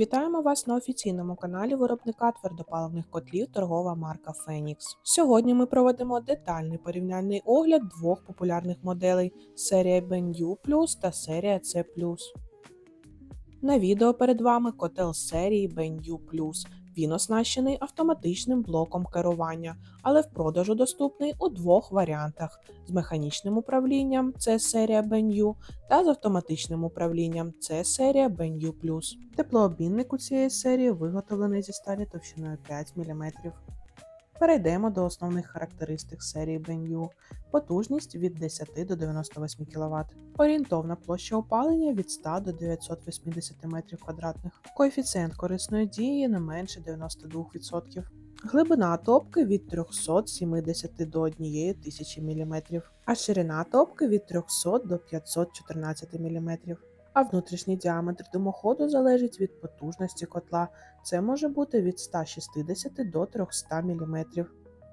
Вітаємо вас на офіційному каналі виробника твердопаливних котлів торгова марка Фенікс. Сьогодні ми проведемо детальний порівняльний огляд двох популярних моделей серія BenU Plus та серія C+. На відео перед вами котел серії BenU Plus. Він оснащений автоматичним блоком керування, але в продажу доступний у двох варіантах: з механічним управлінням це серія BenU та з автоматичним управлінням це серія BenU. Теплообмінник у цієї серії виготовлений зі сталі товщиною 5 мм. Перейдемо до основних характеристик серії BenU. Потужність від 10 до 98 кВт. Орієнтовна площа опалення від 100 до 980 м2. Коефіцієнт корисної дії не менше 92%. Глибина топки від 370 до 1000 мм, а ширина топки від 300 до 514 мм. А внутрішній діаметр димоходу залежить від потужності котла. Це може бути від 160 до 300 мм.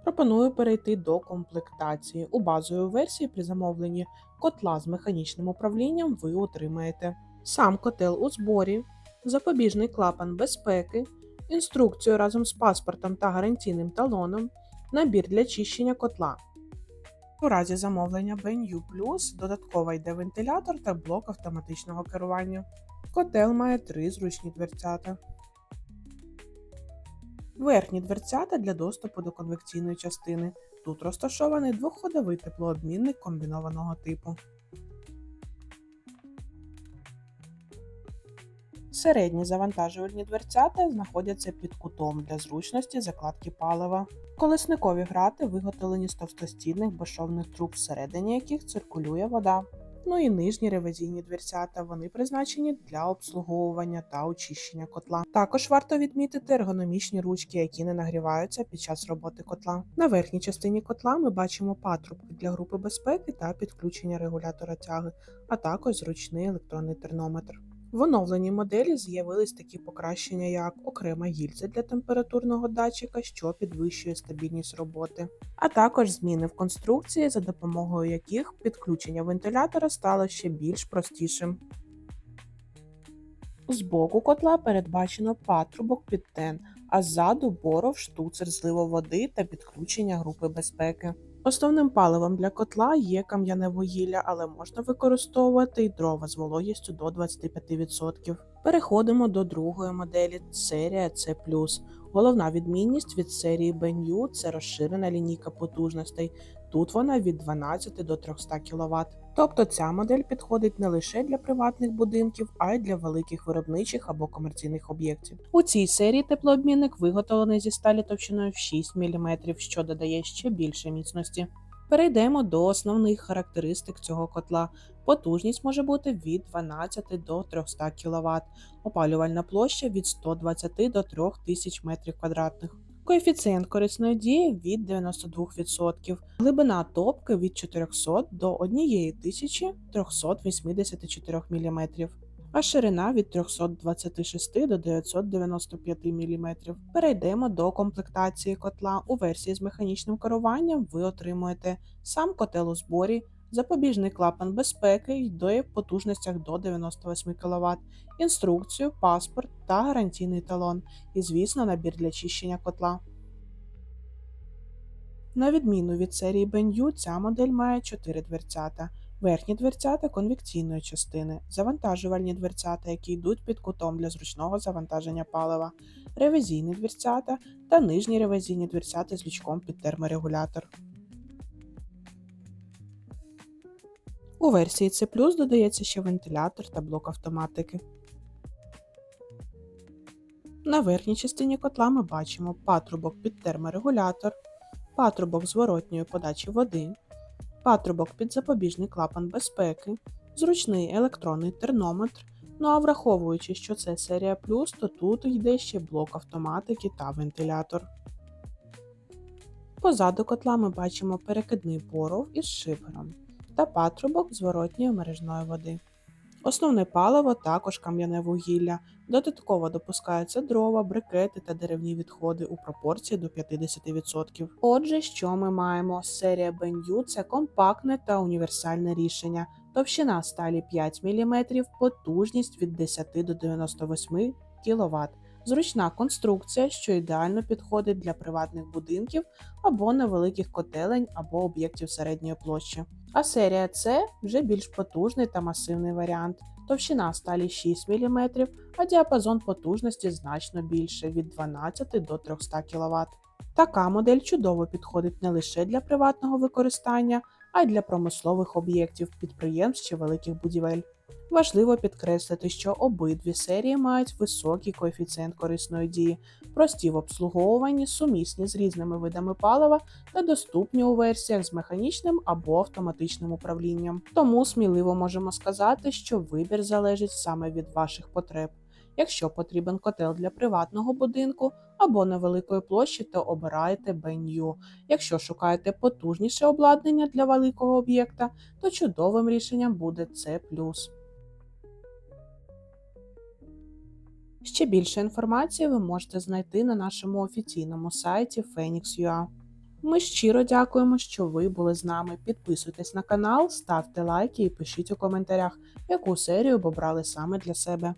Пропоную перейти до комплектації. У базовій версії при замовленні котла з механічним управлінням ви отримаєте сам котел у зборі, запобіжний клапан безпеки, інструкцію разом з паспортом та гарантійним талоном, набір для чищення котла. У разі замовлення BenU Plus додатково йде вентилятор та блок автоматичного керування. Котел має три зручні дверцята. Верхні дверцята для доступу до конвекційної частини. Тут розташований двохходовий теплообмінник комбінованого типу. Середні завантажувальні дверцята знаходяться під кутом для зручності закладки палива. Колесникові грати виготовлені з товстостінних безшовних труб, всередині яких циркулює вода. Ну і нижні ревізійні дверцята, вони призначені для обслуговування та очищення котла. Також варто відмітити ергономічні ручки, які не нагріваються під час роботи котла. На верхній частині котла ми бачимо патрубки для групи безпеки та підключення регулятора тяги, а також зручний електронний тернометр. В оновленій моделі з'явились такі покращення, як окрема гільза для температурного датчика, що підвищує стабільність роботи, а також зміни в конструкції, за допомогою яких підключення вентилятора стало ще більш простішим. Збоку котла передбачено патрубок під тен, а ззаду боров, штуцер зливу води та підключення групи безпеки. Основним паливом для котла є кам'яне вугілля, але можна використовувати й дрова з вологістю до 25%. Переходимо до другої моделі серія C+. Головна відмінність від серії BenU – це розширена лінійка потужностей. Тут вона від 12 до 300 кВт. Тобто ця модель підходить не лише для приватних будинків, а й для великих виробничих або комерційних об'єктів. У цій серії теплообмінник виготовлений зі сталі товщиною в 6 мм, що додає ще більше міцності. Перейдемо до основних характеристик цього котла. Потужність може бути від 12 до 300 кВт, опалювальна площа від 120 до 3000 м2. Коефіцієнт корисної дії від 92%, глибина топки від 400 до 1384 мм, а ширина від 326 до 995 мм. Перейдемо до комплектації котла. У версії з механічним керуванням ви отримуєте сам котел у зборі, запобіжний клапан безпеки йде в потужностях до 98 кВт, інструкцію, паспорт та гарантійний талон, і, звісно, набір для чищення котла. На відміну від серії BenU, ця модель має 4 дверцята. Верхні дверцята конвекційної частини, завантажувальні дверцята, які йдуть під кутом для зручного завантаження палива, ревізійні дверцята та нижні ревізійні дверцята з лючком під терморегулятор. У версії C додається ще вентилятор та блок автоматики. На верхній частині котла ми бачимо патрубок під терморегулятор, патрубок зворотньої подачі води, патрубок під запобіжний клапан безпеки, зручний електронний тернометр. Ну а враховуючи, що це серія плюс, то тут йде ще блок автоматики та вентилятор. Позаду котла ми бачимо перекидний поров із шифером та патрубок зворотньої мережної води. Основне паливо також кам'яне вугілля. Додатково допускаються дрова, брикети та деревні відходи у пропорції до 50%. Отже, що ми маємо? Серія BenU – це компактне та універсальне рішення. Товщина сталі 5 мм, потужність від 10 до 98 кВт. Зручна конструкція, що ідеально підходить для приватних будинків або невеликих котелень або об'єктів середньої площі. А серія С вже більш потужний та масивний варіант. Товщина сталі 6 мм, а діапазон потужності значно більше від 12 до 300 кВт. Така модель чудово підходить не лише для приватного використання, а й для промислових об'єктів, підприємств чи великих будівель. Важливо підкреслити, що обидві серії мають високий коефіцієнт корисної дії, прості в обслуговуванні, сумісні з різними видами палива та доступні у версіях з механічним або автоматичним управлінням. Тому сміливо можемо сказати, що вибір залежить саме від ваших потреб. Якщо потрібен котел для приватного будинку або невеликої площі, то обирайте Benyu. Якщо шукаєте потужніше обладнання для великого об'єкта, то чудовим рішенням буде C+. Ще більше інформації ви можете знайти на нашому офіційному сайті Phoenix.ua. Ми щиро дякуємо, що ви були з нами. Підписуйтесь на канал, ставте лайки і пишіть у коментарях, яку серію б обрали саме для себе.